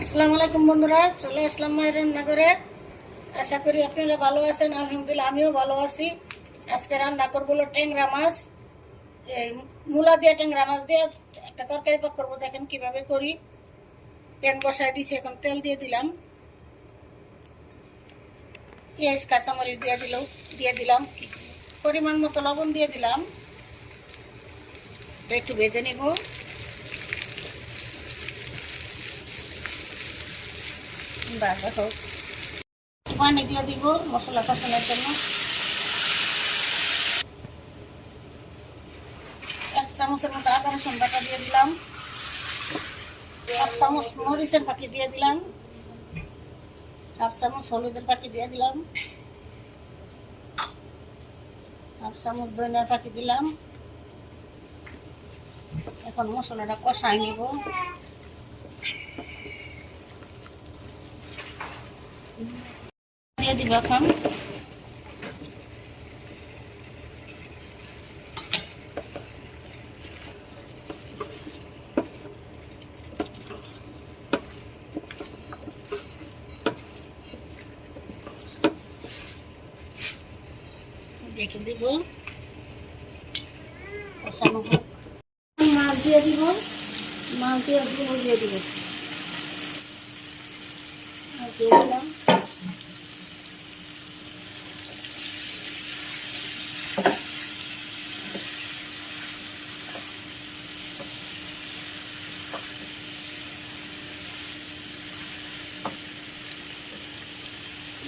আসসালামু আলাইকুম বন্ধুরা, চলে আসলাম মায়ের রান্নাঘরে। আশা করি আপনারা ভালো আছেন, আলহামদুলিল্লাহ আমিও ভালো আছি। আজকে রান্না করব ট্যাংরা মাছ। এই মূলা দিয়ে ট্যাংরা মাছ দিয়ে একটা তরকারি পাক করব, দেখেন কীভাবে করি। প্যান বসায় দিছি, এখন তেল দিয়ে দিলাম। পেঁয়াজ, কাঁচামরিচ দিয়ে দিল, দিয়ে দিলাম। পরিমাণ মতো লবণ দিয়ে দিলাম। একটু ভেজে নিব। বাবা হোক। পানি দিয়ে দিব মশলা কষানোর জন্য। এক চামচের মতো আদা, রসুন বাটা দিয়ে দিলাম। হাফ চামচ মরিচের পাখি দিয়ে দিলাম। হাফ চামচ হলুদের পাখি দিয়ে দিলাম। হাফ চামচ ধনিয়ার পাখি দিলাম। এখন মশলাটা কষাই নিব। দিয়ে দিব এখন। দেখে দিব। কষানো হোক। মাছ দিয়ে দিব। মাছ দিয়ে দিয়ে দিব। আর দিয়ে দিলাম।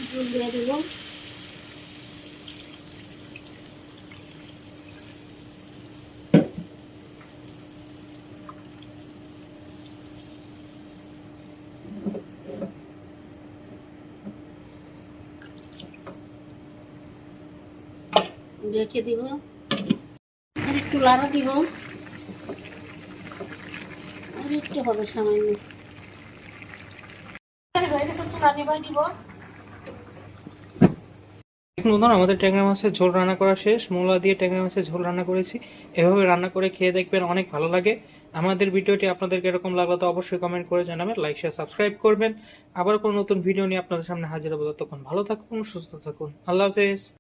ঝোল দিয়ে দেব। রেখে দিব। একটু লাড়া দিব। হবে সামান্য। আমাদের ট্যাংরা মাছের ঝোল রান্না করা শেষ। মূলা দিয়ে ট্যাংরা মাছের ঝোল রান্না করেছি। এভাবে রান্না করে খেয়ে দেখবেন অনেক ভালো লাগে। আমাদের ভিডিওটি আপনাদেরকে এরকম লাগল তো অবশ্যই কমেন্ট করে জানাবেন লাইক শেয়ার সাবস্ক্রাইব করবেন। আবার কোনো নতুন ভিডিও নিয়ে আপনাদের সামনে হাজির হব। ততক্ষণ ভালো থাকুন, সুস্থ থাকুন। আল্লাহ হাফেজ।